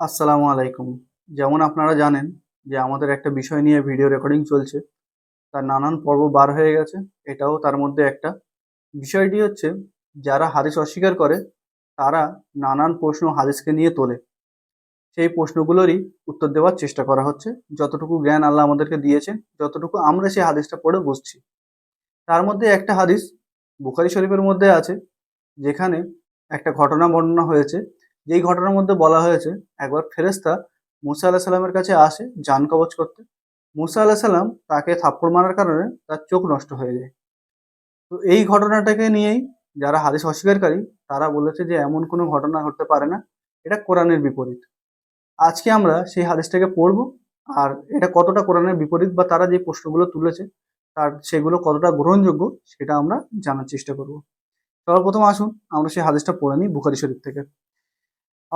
আসসালামু আলাইকুম। যেমন আপনারা জানেন যে আমাদের একটা বিষয় নিয়ে ভিডিও রেকর্ডিং চলছে, তার নানান পর্ব বার হয়ে গেছে, এটাও তার মধ্যে একটা। বিষয়টি হচ্ছে, যারা হাদিস অস্বীকার করে, তারা নানান প্রশ্ন হাদিসকে নিয়ে তোলে। সেই প্রশ্নগুলোরই উত্তর দেওয়ার চেষ্টা করা হচ্ছে। যতটুকু জ্ঞান আল্লাহ আমাদেরকে দিয়েছে যতটুকু আমরা সেই হাদিসটা পড়ে বুঝছি। তার মধ্যে একটা হাদিস বুখারি শরীফের মধ্যে আছে, যেখানে একটা ঘটনা বর্ণনা হয়েছে যেই ঘটনার মধ্যে বলা হয়েছে, একবার ফেরেস্তা মুসা আল্লাহ সাল্লামের কাছে আসে যান কবচ করতে। মুসা আল্লাহ সাল্লাম তাকে থাপ্পড় মারার কারণে তার চোখ নষ্ট হয়ে যায়। তো এই ঘটনাটাকে নিয়েই যারা হাদিস অস্বীকারী, তারা বলেছে যে এমন কোনো ঘটনা ঘটতে পারে না। এটা কোরআনের বিপরীত। আজকে আমরা সেই হাদিসটাকে পড়ব, আর এটা কতটা কোরআনের বিপরীত বা তারা যে প্রশ্নগুলো তুলেছে, তার সেগুলো কতটা গ্রহণযোগ্য, সেটা আমরা জানার চেষ্টা করব। সর্বপ্রথম আসুন, আমরা সেই হাদিসটা পড়ে নিই বুখারি শরীফ থেকে।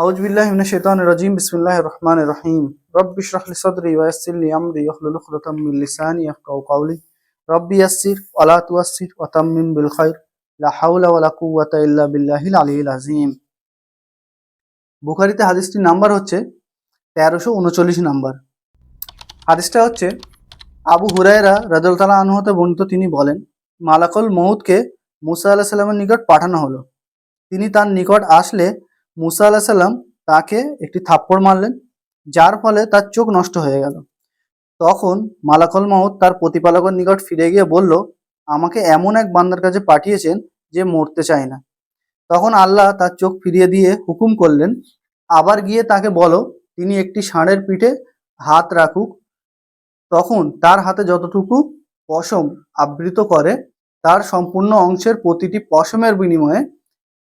আউজ বিল্লাহ মিনাশ শাইতানির রাজিম, বিসমিল্লাহির রহমানির রহিম। রব্বি ইশরাহ লি সাদরি ওয়া ইয়াসসির লি আমরি ওয়াহলুল উকদাতাম মিন লিসানি ইয়াফকাহু কাওলি। রব্বি ইয়াসসির, ওয়া তুয়াসসির, ওয়া তাম্মিম বিল খাইর। লা হাওলা ওয়া কুওয়াতা ইল্লা বিল্লাহিল আলিয়্যিল আযীম। বুখারীতে হাদিসটির নাম্বার হচ্ছে তেরোশো উনচল্লিশ নাম্বার। হাদিসটা হচ্ছে, আবু হুরায়রা রাজল তালা আনহতে বর্ণিত তিনি বলেন, মালাকল মহুদকে মুসা আল্লাহ সাল্লামের নিকট পাঠানো হলো। তিনি তার নিকট আসলে মুসা আল্লাহ সাল্লাম তাকে একটি থাপ্পড় মারলেন, যার ফলে তার চোখ নষ্ট হয়ে গেল। তখন মালাকল মাহুদ তার প্রতিপালকের নিকট ফিরে গিয়ে বলল, আমাকে এমন এক বান্দার কাছে পাঠিয়েছেন যে মরতে চায় না। তখন আল্লাহ তার চোখ ফিরিয়ে দিয়ে হুকুম করলেন, আবার গিয়ে তাকে বলো, তিনি একটি ষাঁড়ের পিঠে হাত রাখুক। তখন তার হাতে যতটুকু পশম আবৃত করে, তার সম্পূর্ণ অংশের প্রতিটি পশমের বিনিময়ে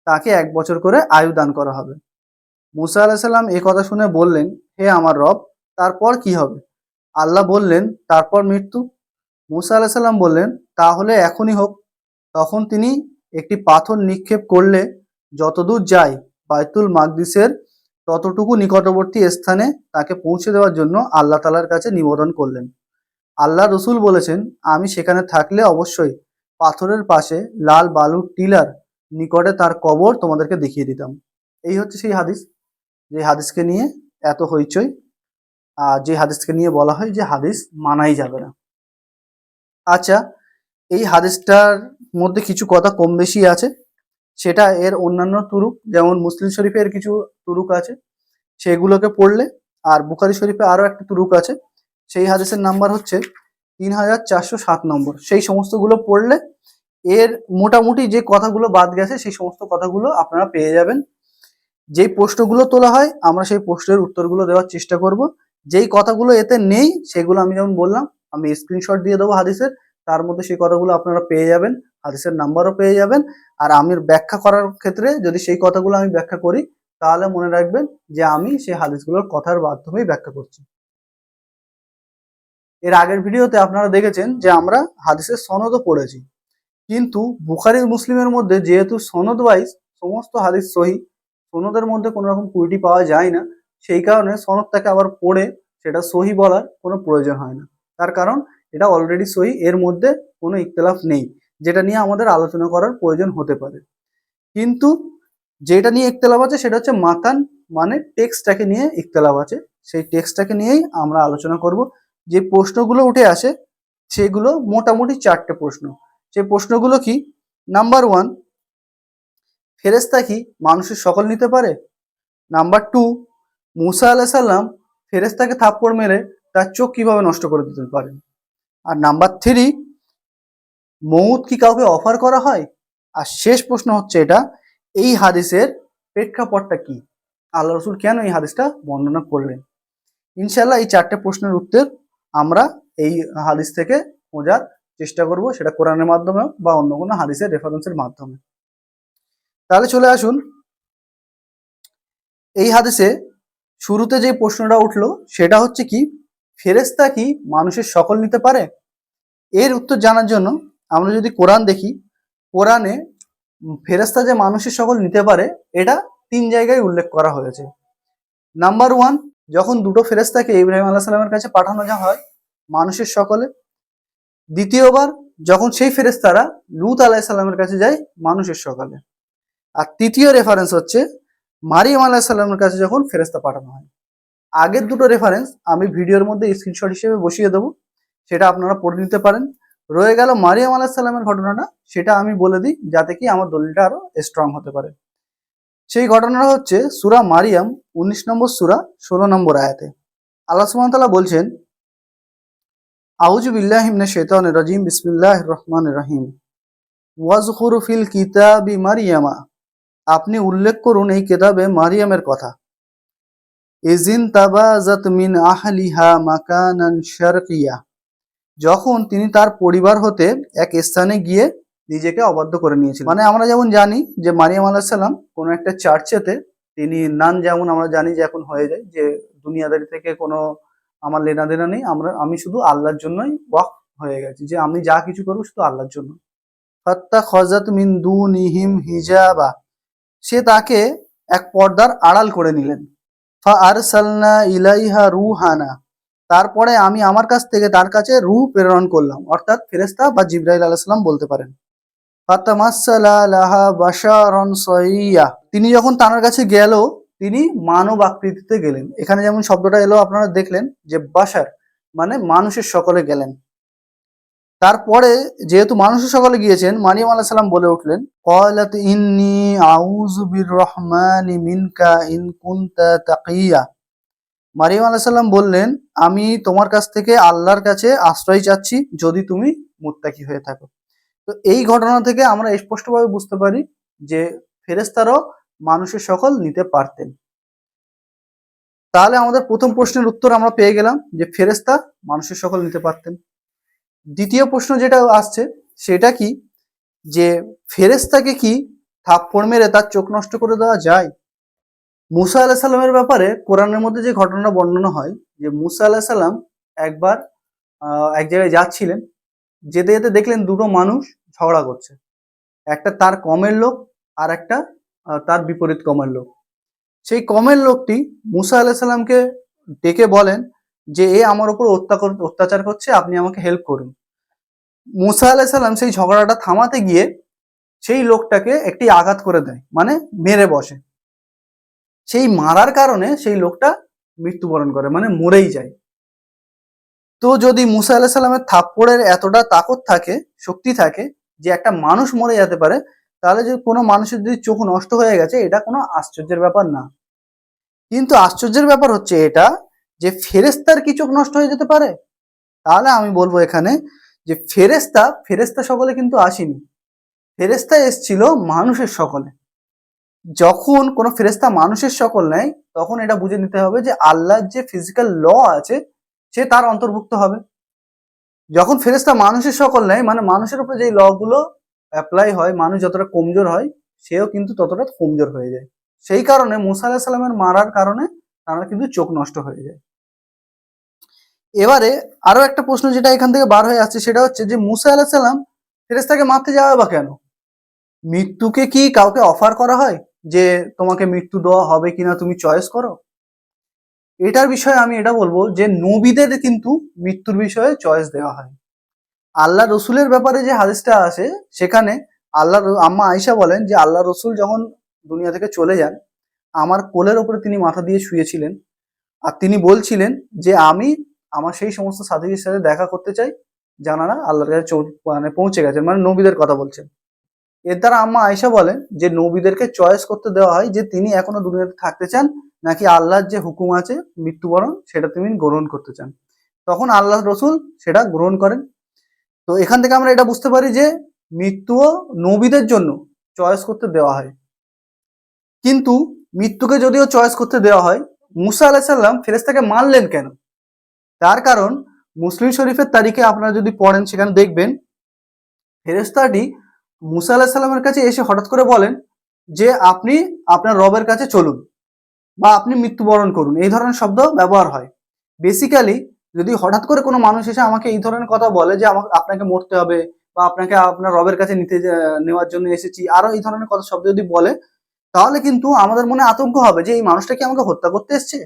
তাকে এক বছর করে আয়ু দান করা হবে। মুসা আলাহ সাল্লাম এ কথা শুনে বললেন, হে আমার রব, তারপর কি হবে? আল্লাহ বললেন, তারপর মৃত্যু। মুসা আলাহ সাল্লাম বললেন, তাহলে এখনই হোক। তখন তিনি একটি পাথর নিক্ষেপ করলে যতদূর যায় বাইতুল মাকদিসের ততটুকু নিকটবর্তী স্থানে তাকে পৌঁছে দেওয়ার জন্য আল্লাহ তালার কাছে নিবেদন করলেন। আল্লাহ রসুল বলেছেন, আমি সেখানে থাকলে অবশ্যই পাথরের পাশে লাল বালুর টিলার নিকটে তার কবর তোমাদেরকে দেখিয়ে দিতাম। এই হচ্ছে সেই হাদিস। যে হাদিসকে নিয়ে এত হইচই, আর যে হাদিসকে নিয়ে বলা হয় যে হাদিস মানাই যাবে না। আচ্ছা এই হাদিসটার মধ্যে কিছু কথা কম বেশি আছে। সেটা এর অন্যান্য তুরুক, যেমন মুসলিম শরীফের কিছু তুরুক আছে। সেগুলোকে পড়লে, আর বুখারি শরীফে আরও একটা তুরুক আছে। সেই হাদিসের নাম্বার হচ্ছে তিন হাজার চারশো সাত নম্বর। সেই সমস্তগুলো পড়লে এর মোটামুটি যে কথাগুলো বাদ গেছে, সেই সমস্ত কথাগুলো আপনারা পেয়ে যাবেন। যেই প্রশ্নগুলো তোলা হয়, আমরা সেই প্রশ্নের উত্তরগুলো দেওয়ার চেষ্টা করব। যেই কথাগুলো এতে নেই, সেগুলো আমি যেমন বললাম, আমি স্ক্রিনশট দিয়ে দেবো হাদিসের। তার মধ্যে সেই কথাগুলো আপনারা পেয়ে যাবেন, হাদিসের নাম্বারও পেয়ে যাবেন। আর আমি ব্যাখ্যা করার ক্ষেত্রে যদি সেই কথাগুলো আমি ব্যাখ্যা করি, তাহলে মনে রাখবেন যে আমি সেই হাদিসগুলোর কথার মাধ্যমেই ব্যাখ্যা করছি। এর আগের ভিডিওতে আপনারা দেখেছেন যে আমরা হাদিসের সনদও পড়েছি। কিন্তু বুখারি মুসলিমের মধ্যে যেহেতু সনদ ওয়াইজ সমস্ত হাদিস সহি, সনদের মধ্যে কোনো রকম কুইটি পাওয়া যায় না, সেই কারণে সনদটাকে আবার পড়ে সেটা সহি বলার কোনো প্রয়োজন হয় না। তার কারণ এটা অলরেডি সহি, এর মধ্যে কোনো ইখতলাফ নেই, যেটা নিয়ে আমাদের আলোচনা করার প্রয়োজন হতে পারে। কিন্তু যেটা নিয়ে ইখতলাফ আছে সেটা হচ্ছে মাতান মানে টেক্সটটাকে নিয়ে ইখতলাফ আছে, সেই টেক্সটটাকে নিয়েই আমরা আলোচনা করব। যে প্রশ্নগুলো উঠে আসে, সেগুলো মোটামুটি চারটে প্রশ্ন। সেই প্রশ্নগুলো কি? নাম্বার ওয়ান ফেরেস্তা কি মানুষের সকল নিতে পারে? নাম্বার টু মুসা আলাহ সাল্লাম ফেরেস্তাকে থাপ্পড় মেরে তার চোখ কীভাবে নষ্ট করে দিতে পারেন আর নাম্বার থ্রি মৌত কি কাউকে অফার করা হয়? আর শেষ প্রশ্ন হচ্ছে এটা, এই হাদিসের প্রেক্ষাপটটা কি? আল্লাহ রসুল কেন এই হাদিসটা বর্ণনা করলেন? ইনশাল্লাহ এই চারটে প্রশ্নের উত্তর আমরা এই হাদিস থেকে খোঁজার চেষ্টা করব সেটা কোরআনের মাধ্যমে বা অন্য কোনো হাদিসের রেফারেন্সের মাধ্যমে। তাহলে চলে আসুন। এই হাদিসে শুরুতে যে প্রশ্নটা উঠল, সেটা হচ্ছে কি ফেরেস্তা কি মানুষের সকল নিতে পারে? এর উত্তর জানার জন্য আমরা যদি কোরআন দেখি, কোরআনে ফেরেস্তা যে মানুষের সকল নিতে পারে, এটা তিন জায়গায় উল্লেখ করা হয়েছে। নাম্বার ওয়ান যখন দুটো ফেরেস্তাকে ইব্রাহিম আল্লাহ সাল্লামের কাছে পাঠানো যা হয়, মানুষের সকলে দ্বিতীয়বার যখন সেই ফেরেস্তারা লুত আলাহ সাল্লামের কাছে যায় মানুষের সকালে। আর তৃতীয় রেফারেন্স হচ্ছে মারিয়াম আলাহ সাল্লামের কাছে যখন ফেরেস্তা পাঠানো হয়। আগের দুটো রেফারেন্স আমি ভিডিওর মধ্যে স্ক্রিনশট হিসেবে বসিয়ে দেবো, সেটা আপনারা পড়ে নিতে পারেন। রয়ে গেল মারিয়াম আলাহ সাল্লামের ঘটনাটা, সেটা আমি বলে দিই যাতে কি আমার দলিলটা আরও স্ট্রং হতে পারে। সেই ঘটনাটা হচ্ছে সুরা মারিয়াম, উনিশ নম্বর সুরা, ষোলো নম্বর আয়াতে। আল্লাহ সুবহানাহু বলছেন আউযু বিল্লাহি মিনাশ শাইতানির রাজিম, বিসমিল্লাহির রহমানির রহিম। ওয়াজকুর ফিল কিতাবি মারিয়ামা। আপনি উল্লেখ করুন এই কিতাবে মারিয়ামের কথা। ইজিন তাবাজাত মিন আহলিহা মাকানান শারকিয়া। যখন তিনি তার পরিবার হতে এক স্থানে গিয়ে নিজেকে অবাধ্য করে নিয়েছিলেন। মানে আমরা যেমন জানি যে মারিয়াম আলাহিসাল্লাম কোনো একটা চার্চেতে তিনি নান যেমন আমরা জানি যে এখন হয়ে যায় যে দুনিয়াদারি থেকে কোনো আমার লেনা দেনা নেই, আমরা, আমি শুধু আল্লাহর জন্যই ওয়াক হয়ে গেছি, যে আমি যা কিছু করব শুধু আল্লাহর জন্য। নিহিম হিজাবা। সে তাকে এক পর্দার আড়াল করে নিলেন। ইলাইহা রুহানা। তারপরে আমি আমার কাছ থেকে তার কাছে রু প্রেরণ করলাম, অর্থাৎ ফেরেস্তা বা জিব্রাইল আলাইসাল্লাম বলতে পারেন। তিনি যখন তার কাছে গেল তিনি মানব আকৃতিতে গেলেন। এখানে যেমন শব্দটা এলো, আপনারা দেখলেন যে বাসার মানে মানুষের সকলে গেলেন। তারপরে যেহেতু মানুষের সকলে গিয়েছেন, মারিয়াম আলাহ সাল্লাম বলে উঠলেন কয়লাত ইন্নি আউযু বির রহমানি মিনকা ইন কুনতা তাকিয়া। মারিয়াম আলাহ সাল্লাম বললেন, আমি তোমার কাছ থেকে আল্লাহর কাছে আশ্রয় চাচ্ছি যদি তুমি মুত্তাকি হয়ে থাকো। তো এই ঘটনা থেকে আমরা স্পষ্টভাবে বুঝতে পারি যে ফেরেস্তারও মানুষের সকল নিতে পারতেন। তাহলে আমাদের প্রথম প্রশ্নের উত্তর আমরা পেয়ে গেলাম যে ফেরেস্তা মানুষের সকল নিতে পারতেন। দ্বিতীয় প্রশ্ন যেটা আসছে সেটা কি? যে ফেরেস্তাকে কি থাপ্পড় মেরে তার চোখ নষ্ট করে দেওয়া যায়? মুসা আলাহ সাল্লামের ব্যাপারে কোরআনের মধ্যে যে ঘটনা বর্ণনা হয়, যে মুসা আলাহ সাল্লাম একবার এক জায়গায় যাচ্ছিলেন, যেতে যেতে দেখলেন দুটো মানুষ ঝগড়া করছে। একটা তার কমের লোক আর একটা তার বিপরীত কমের লোক। সেই কমের লোকটি মুসা আলাহ সাল্লামকে ডেকে বলেন যে, এ আমার উপর অত্যাচার করছে, আপনি আমাকে হেল্প করুন। মুসা আলাহ সাল্লাম সেই ঝগড়াটা থামাতে গিয়ে সেই লোকটাকে একটি আঘাত করে দেয় মানে মেরে বসে। সেই মারার কারণে সেই লোকটা মৃত্যুবরণ করে মানে মরেই যায়। তো যদি মুসা আলাহ সাল্লামের থাপ্পড়ের এতটা তাকত থাকে, শক্তি থাকে, যে একটা মানুষ মরে যেতে পারে তাহলে যে কোনো মানুষের যদি চোখ নষ্ট হয়ে গেছে, এটা কোনো আশ্চর্যের ব্যাপার না। কিন্তু আশ্চর্যের ব্যাপার হচ্ছে এটা যে ফেরেস্তার কি চোখ নষ্ট হয়ে যেতে পারে? তাহলে আমি বলব এখানে যে ফেরেস্তা ফেরেস্তা সকলে কিন্তু আসেনি। ফেরেস্তা এসছিল মানুষের সকলে। যখন কোনো ফেরেস্তা মানুষের সকল নেয়, তখন এটা বুঝে নিতে হবে যে আল্লাহর যে ফিজিক্যাল ল আছে, সে তার অন্তর্ভুক্ত হবে। যখন ফেরেস্তা মানুষের সকল নেয় মানে মানুষের উপরে যে ল গুলো অ্যাপ্লাই হয়, মানুষ যতটা কমজোর হয়, সেও কিন্তু ততটা কমজোর হয়ে যায়। সেই কারণে মুসা আলাহ সাল্লামের মারার কারণে তারা কিন্তু চোখ নষ্ট হয়ে যায়। এবারে আরও একটা প্রশ্ন যেটা এখান থেকে বার হয়ে আসছে, সেটা হচ্ছে যে মুসা আলাহ সাল্লাম ফেরেস্তাকে মারতে যাবে বা কেন? মৃত্যুকে কি কাউকে অফার করা হয় যে তোমাকে মৃত্যু দেওয়া হবে কিনা তুমি চয়েস করো? এটার বিষয়ে আমি এটা বলব যে নবীদের কিন্তু মৃত্যুর বিষয়ে চয়েস দেওয়া হয়। আল্লাহ রসুলের ব্যাপারে যে হাদিসটা আসে, সেখানে আল্লাহ আম্মা আয়েশা বলেন যে, আল্লাহ রসুল যখন দুনিয়া থেকে চলে যান, আমার কোলের ওপরে তিনি মাথা দিয়ে শুয়েছিলেন। আর তিনি বলছিলেন যে, আমি আমার সেই সমস্ত সাথীদের সাথে দেখা করতে চাই জানারা আল্লাহর কাছে মানে পৌঁছে গেছেন মানে নবীদের কথা বলছেন। এর দ্বারা আম্মা আয়েশা বলেন যে, নবীদেরকে চয়েস করতে দেওয়া হয় যে, তিনি এখনও দুনিয়াতে থাকতে চান, নাকি আল্লাহর যে হুকুম আছে, মৃত্যুবরণ, সেটা তিনি গ্রহণ করতে চান। তখন আল্লাহ রসুল সেটা গ্রহণ করেন। তো এখান থেকে আমরা এটা বুঝতে পারি যে মৃত্যুও নবীদের জন্য চয়েস করতে দেওয়া হয়। কিন্তু মৃত্যুকে যদিও চয়েস করতে দেওয়া হয়, মুসা আলাহিসাল্লাম ফেরেস্তাকে মানলেন কেন? তার কারণ মুসলিম শরীফের তারিখে আপনারা যদি পড়েন সেখানে দেখবেন ফেরেস্তাটি মুসা আলাহ সাল্লামের কাছে এসে হঠাৎ করে বলেন যে আপনি আপনার রবের কাছে চলুন বা আপনি মৃত্যুবরণ করুন। এই ধরনের শব্দ ব্যবহার হয়। বেসিক্যালি যদি হঠাৎ করে কোনো মানুষ এসে আমাকে এই ধরনের কথা বলে যে আমাকে, আপনাকে মরতে হবে বা আপনাকে, আপনার রবের কাছে নিতে নেওয়ার জন্য এসেছি, আরও এই ধরনের কথা শব্দ যদি বলে, তাহলে কিন্তু আমাদের মনে আতঙ্ক হবে যে এই মানুষটা কি আমাকে হত্যা করতে এসছে?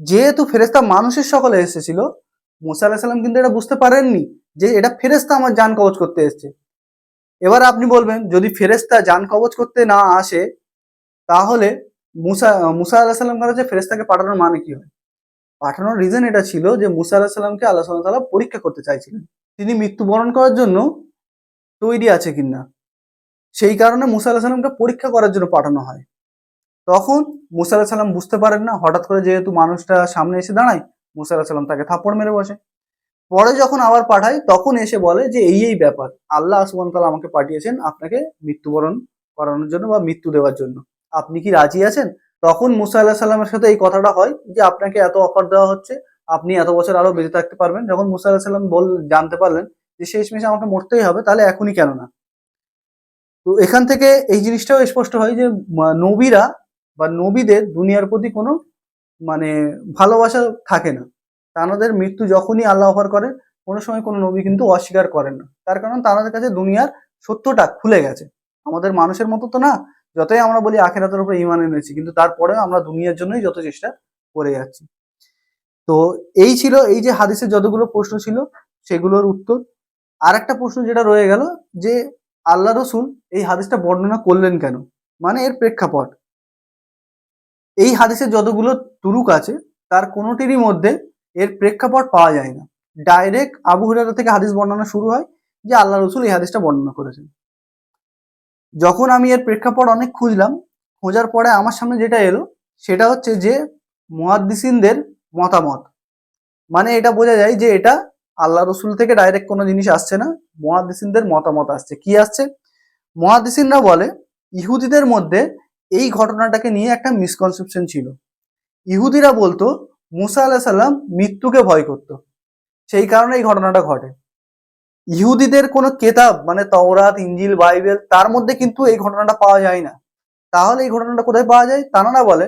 যেহেতু ফেরেস্তা মানুষের সকলে এসেছিল, মুসা আলাহ সাল্লাম কিন্তু এটা বুঝতে পারেননি যে এটা ফেরেস্তা আমার যান কবচ করতে এসছে। এবার আপনি বলবেন, যদি ফেরেস্তা যান কবচ করতে না আসে, তাহলে মুসা মুসা আল্লাহ সাল্লাম কাছে ফেরেস্তাকে পাঠানোর মানে কি হয়? পাঠানোর রিজন এটা ছিল যে মুসা আল্লাহ সাল্লামকে আল্লাহ সাল্লাহ তালা পরীক্ষা করতে চাইছিলেন। তিনি মৃত্যুবরণ করার জন্য তৈরি আছে কিনা? সেই কারণে মুসা আল্লাহ সাল্লামকে পরীক্ষা করার জন্য পাঠানো হয়। তখন মুসা আল্লাহ সাল্লাম বুঝতে পারেন না, হঠাৎ করে যেহেতু মানুষটা সামনে এসে দাঁড়ায়, মুসা আল্লাহ সাল্লাম তাকে থাপ্পড় মেরে বসে। পরে যখন আবার পাঠায়, তখন এসে বলে যে এই এই ব্যাপার, আল্লাহ সুবান তালা আমাকে পাঠিয়েছেন আপনাকে মৃত্যুবরণ করানোর জন্য বা মৃত্যু দেওয়ার জন্য। আপনি কি রাজি আছেন? তখন মুসা আল্লাহ সাল্লামের সাথে এই কথাটা হয় যে আপনাকে এত অফার দেওয়া হচ্ছে, আপনি এত বছর আরও বেঁচে থাকতে পারবেন। যখন মুসা আল্লাহ সাল্লাম বল, জানতে পারলেন যে শেষমেশ আমাকে মরতেই হবে, তাহলে এখনই কেন না? তো এখান থেকে এই জিনিসটাও স্পষ্ট হয় যে নবীরা বা নবীদের দুনিয়ার প্রতি কোনো মানে ভালোবাসা থাকে না। তাদের মৃত্যু যখনই আল্লাহ অফার করে, কোনো সময় কোনো নবী কিন্তু অস্বীকার করেন না। তার কারণ তাদের কাছে দুনিয়ার সত্যটা খুলে গেছে। আমাদের মানুষের মতো তো না যতই আমরা বলি আখেরাতের উপরে ইমান এনেছি, কিন্তু তারপরেও আমরা দুনিয়ার জন্যই যত চেষ্টা করে যাচ্ছি। তো এই ছিল, এই যে হাদিসের যতগুলো প্রশ্ন ছিল, সেগুলোর উত্তর। আর একটা প্রশ্ন যেটা রয়ে গেল, যে আল্লাহ রসুল এই হাদিসটা বর্ণনা করলেন কেন? মানে এর প্রেক্ষাপট। এই হাদিসের যতগুলো তুরুক আছে, তার কোনোটিরই মধ্যে এর প্রেক্ষাপট পাওয়া যায় না। ডাইরেক্ট আবু হুরারা থেকে হাদিস বর্ণনা শুরু হয় যে আল্লাহ রসুল এই হাদিসটা বর্ণনা করেছেন। যখন আমি এর প্রেক্ষাপট অনেক খুঁজলাম, খোঁজার পরে আমার সামনে যেটা এলো, সেটা হচ্ছে যে মুহাদ্দিসিনদের মতামত। মানে এটা বোঝা যায় যে এটা আল্লাহ রসুল থেকে ডাইরেক্ট কোনো জিনিস আসছে না, মুহাদ্দিসিনদের মতামত আসছে। কি আসছে? মুহাদ্দিসিনরা বলে, ইহুদিদের মধ্যে এই ঘটনাটাকে নিয়ে একটা মিসকনসেপশন ছিল। ইহুদিরা বলতো, মুসা আলাহ সাল্লাম মৃত্যুকে ভয় করত। সেই কারণে এই ঘটনাটা ঘটে। ইহুদিদের কোনো কেতাব মানে তওরাত, ইঞ্জিল, বাইবেল, তার মধ্যে কিন্তু এই ঘটনাটা পাওয়া যায় না। তাহলে এই ঘটনাটা কোথায় পাওয়া যায়? তানারা বলে,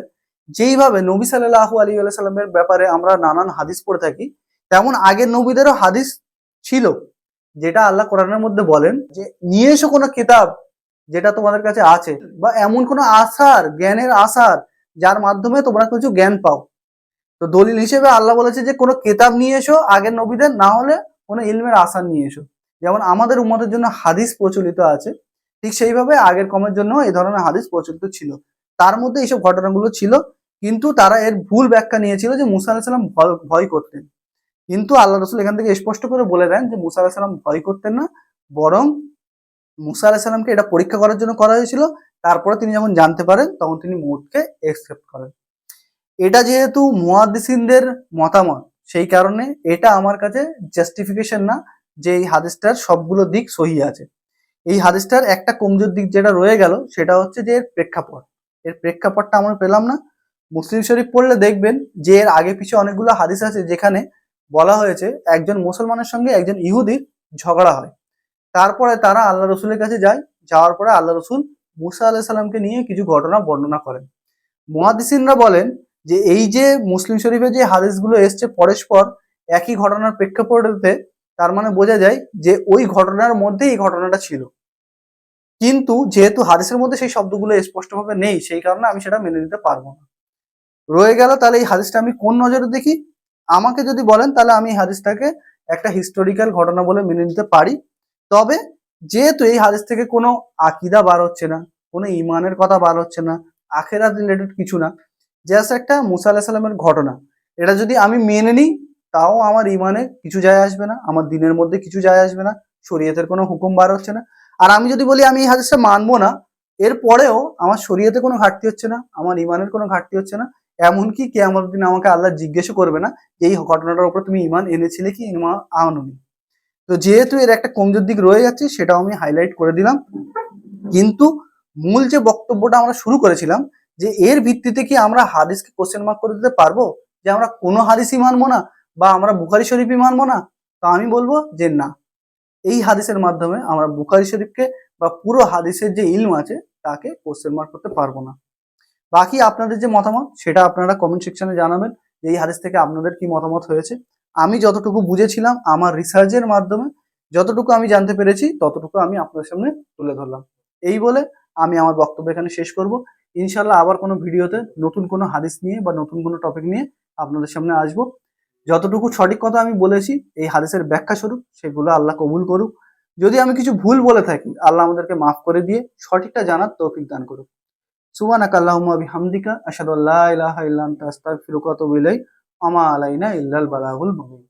যেইভাবে নবী সাল্লাহু আলী সাল্লামের ব্যাপারে আমরা নানান হাদিস পড়ে থাকি, তেমন আগের নবীদেরও হাদিস ছিল, যেটা আল্লাহ কোরআনের মধ্যে বলেন যে, নিয়ে এসো কোনো কিতাব যেটা তোমাদের কাছে আছে, বা এমন কোনো আসার, জ্ঞানের আসার, যার মাধ্যমে তোমরা কিছু জ্ঞান পাও। তো দলিল হিসেবে আল্লাহ বলেছে যে, কোনো কেতাব নিয়ে এসো আগের নবীদের, না হলে কোনো ইলমের আসার নিয়ে এসো। যেমন আমাদের উম্মতের জন্য হাদিস প্রচলিত আছে, ঠিক সেইভাবে আগের কমের জন্য এই ধরনের হাদিস প্রচলিত ছিল। তার মধ্যে এইসব ঘটনাগুলো ছিল, কিন্তু তারা এর ভুল ব্যাখ্যা নিয়েছিল যে মুসা আলাহিসাল্লাম ভয় ভয় করতেন। কিন্তু আল্লাহ রসুল এখান থেকে স্পষ্ট করে বলে দেন যে মুসা আলাহিসাল্লাম ভয় করতেন না, বরং মুসা আলাহিসাল্লামকে এটা পরীক্ষা করার জন্য করা হয়েছিল। তারপরে তিনি যখন জানতে পারেন, তখন তিনি মৌতকে একসেপ্ট করেন। এটা যেহেতু মুহাদ্দিসিনদের মতামত সেই কারণে এটা আমার কাছে জাস্টিফিকেশন না যে এই হাদিসটার সবগুলো দিক সহি আছে। এই হাদিসটার একটা কমজোর দিক যেটা রয়ে গেল, সেটা হচ্ছে যে এর প্রেক্ষাপট। এর প্রেক্ষাপটটা আমরা পেলাম না। মুসলিম শরীফ পড়লে দেখবেন যে এর আগে পিছে অনেকগুলো হাদিস আছে যেখানে বলা হয়েছে একজন মুসলমানের সঙ্গে একজন ইহুদির ঝগড়া হয়। তারপরে তারা আল্লাহ রসুলের কাছে যায়, যাওয়ার পরে আল্লাহ রসুল মুসা আলাহ সাল্লামকে নিয়ে কিছু ঘটনা বর্ণনা করেন। মুহাদ্দিসিনরা বলেন যে এই যে মুসলিম শরীফে যে হাদিসগুলো এসছে পরস্পর একই ঘটনার প্রেক্ষাপটে, তার মানে বোঝা যায় যে ওই ঘটনার মধ্যে এই ঘটনাটা ছিল। কিন্তু যেহেতু হাদিসের মধ্যে সেই শব্দগুলো স্পষ্টভাবে নেই, সেই কারণে আমি সেটা মেনে নিতে পারব না। রয়ে গেল তাহলে এই হাদিসটা আমি কোন নজরে দেখি? আমাকে যদি বলেন তাহলে আমি এই হাদিসটাকে একটা হিস্টোরিক্যাল ঘটনা বলে মেনে নিতে পারি। তবে যেহেতু এই হাদিস থেকে কোনো আকিদা বার হচ্ছে না, কোনো ইমানের কথা বার হচ্ছে না, আখেরাত রিলেটেড কিছু না জাস্ট একটা মুসা সাল্লামের ঘটনা। এটা যদি আমি মেনে নিই, তাও আমার ইমানে কিছু যায় আসবে না, আমার দিনের মধ্যে কিছু যায় আসবে না, শরীয়তের কোনো হুকুম বার হচ্ছে না। আর আমি যদি বলি আমি এই হাদিসটা মানবো না এরপরেও আমার শরীয়তে কোনো ঘাটতি হচ্ছে না, আমার ইমানের কোনো ঘাটতি হচ্ছে না, এমনকি কে আমার দিন আমাকে আল্লাহ জিজ্ঞেসও করবে না যে এই ঘটনাটার উপর তুমি ইমান এনেছিলে কি, ইমান আনুনি। তো যেহেতু এর একটা কমজোর দিক রয়ে যাচ্ছে, সেটাও আমি হাইলাইট করে দিলাম। কিন্তু মূল যে বক্তব্যটা আমরা শুরু করেছিলাম যে এর ভিত্তিতে কি আমরা হাদিসকে কোশ্চেন মার্ক করে দিতে পারব? যে আমরা কোনো হাদিসই মানবো না বা আমরা বুখারি শরীফই মানবো না? তো আমি বলব যে না। এই হাদিসের মাধ্যমে আমরা বুখারি শরীফকে বা পুরো হাদিসের যে ইলম আছে তাকে কোশ্চেন মার্ক করতে পারব না। বাকি আপনাদের যে মতামত সেটা আপনারা কমেন্ট সেকশনে জানাবেন যে এই হাদিস থেকে আপনাদের কি মতামত হয়েছে। আমি যতটুকু বুঝেছিলাম আমার রিসার্চের মাধ্যমে, যতটুকু আমি জানতে পেরেছি, ততটুকু আমি আপনাদের সামনে তুলে ধরলাম। এই বলে আমি আমার বক্তব্য এখানে শেষ করব। ইনশাল্লাহ আবার কোনো ভিডিওতে নতুন কোনো হাদিস নিয়ে বা নতুন কোনো টপিক নিয়ে আপনাদের সামনে আসব। যতটুকু সঠিক কথা আমি বলেছি, এই হাদিসের ব্যাখ্যা স্বরূপ, সেগুলো আল্লাহ কবুল করুক। যদি আমি কিছু ভুল বলে থাকি, আল্লাহ আমাদেরকে মাফ করে দিয়ে সঠিকটা জানার তৌফিক দান করুক। সুবানাক আল্লাহুম্মা বিহামদিকা, আশহাদু আল্লা ইলাহা ইল্লা আনতা ইলাইক। আমা আলাইনা ইল্লাল বালাগুল মুবিন।